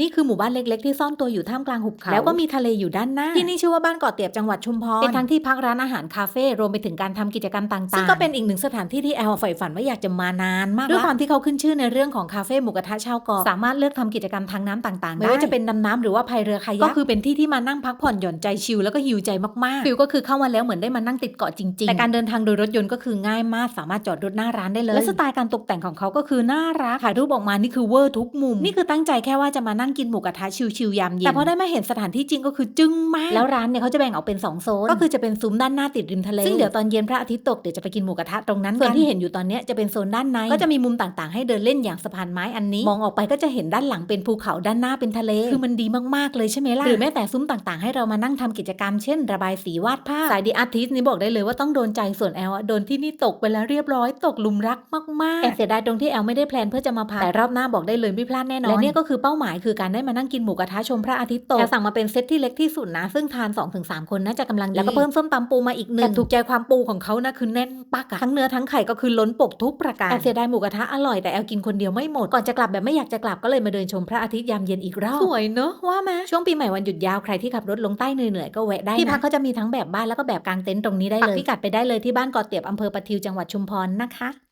นี่คือหมู่บ้านเล็กๆที่ซ่อนตัวอยู่ท่ามกลางหุบเขาแล้วก็มีทะเลอยู่ด้านหน้า ที่นี่ชื่อว่าบ้านเกาะเตียบจังหวัดชุมพร เป็นทั้งที่พักร้านอาหารคาเฟ่รวมไปถึงการทำกิจกรรมต่างๆ ซึ่งก็เป็นอีกหนึ่งสถานที่ที่แอลใฝ่ฝันว่าอยากจะมานานมากด้วยความที่เขาขึ้นชื่อในเรื่องของคาเฟ่หมูกระทะชาวเกาะสามารถเลือกทำกิจกรรมทางน้ำต่างๆไม่ว่าจะเป็นดำน้ำหรือว่าพายเรือคายักก็คือเป็นที่ที่มานั่งพักผ่อนหย่อนใจชิลแล้วก็ฮิวใจมากๆฟิลก็คือเข้ามาแล้วเหมือนได้มานั่งติดเกาะจริงๆแต่การเดินทางโดยรถยนต์ก็คือง่ายมาก สามารถจอดรถหน้าร้านได้เลยและสไตล์การตกแต่งของเขาก็คือน่ารักถ่ายรูปออกมานี่คือเวอร์ทุกมุมนี่คือตั้งใจแค่ว่าจะมานั่งกินหมูกระทะชิลๆยามเย็นแต่พอได้มาเห็นสถานที่จริงก็คือจึ้งมากแล้วร้านเนี่ยเขาจะแบ่งออกเป็น2โซนก็คือจะเป็นซุ้มด้านหน้าติดริมทะเลซึ่งเดี๋ยวตอนเย็นพระอาทิตย์ตกเดี๋ยวจะไปกินหมูกระทะตรงนั้นกันส่วนที่เห็นอยู่ตอนเนี้ยจะเป็นโซนด้านในก็จะมีมุมต่างๆ ให้เดินเล่นอย่างสะพานไม้อันนี้ มองออกไปก็จะเห็นด้านหลังเป็นภูเขาด้านหน้าเป็นทะเลคือมันดีมากๆเลยใช่ไหมล่ะหรือแม้แต่ซุ้มต่างๆ ให้เรามานั่งทำกิจกรรมเช่น ระบายสีวาดภาพสายดีอาร์ติสนี่บอกได้เลยว่าต้องโดนใจส่วนแอลอะโดนที่นี่ตกไปแล้วเรียบร้อยตกหลุมรักมากๆแอบเสียดายตรงที่แอลไม่ได้แพลนเพื่อจะมาพักแต่รอบหน้าบอกได้เลยไม่พลาดแน่นอนและเนี่ยก็คือเป้าหมายคือการได้มานั่งกินหมูกระทะชมพระอาทิตย์ตกแอลสั่งมาเป็นเซตที่เล็กที่สุดนะ ซึ่งทาน 2-3 คนน่าจะกำลังดีแล้วก็เพิ่มส้มตำปูมาอีกหนึ่งถูกใจความปูของเขานะคือแน่นปักอะทั้งเนื้อทั้งไข่ก็คือล้นปกทุกประการแอบเสียดายหมูกระทะอร่อยแต่แอลกินคนเดียวไม่หมดก่อนจะกลับแบบไม่อยากจะกลับก็เลยมาเดินชมพระอาทิตย์ยามเย็นอีกรอบสวยเนอะว่าไหมช่วงปีใหม่วันหยุดยาวใครที่ขับรถลงใต้เหนื่อยๆก็แวะได้นะที่พักเขาจะมีทั้งแบบบ้านแล้วก็แบบกางเต็นท์ตรงนี้ได้เลยปักพิกัดไปได้เลยที่บ้านเกาะเตียบอำเภอปะทิวจังหวัดชุมพรนะคะ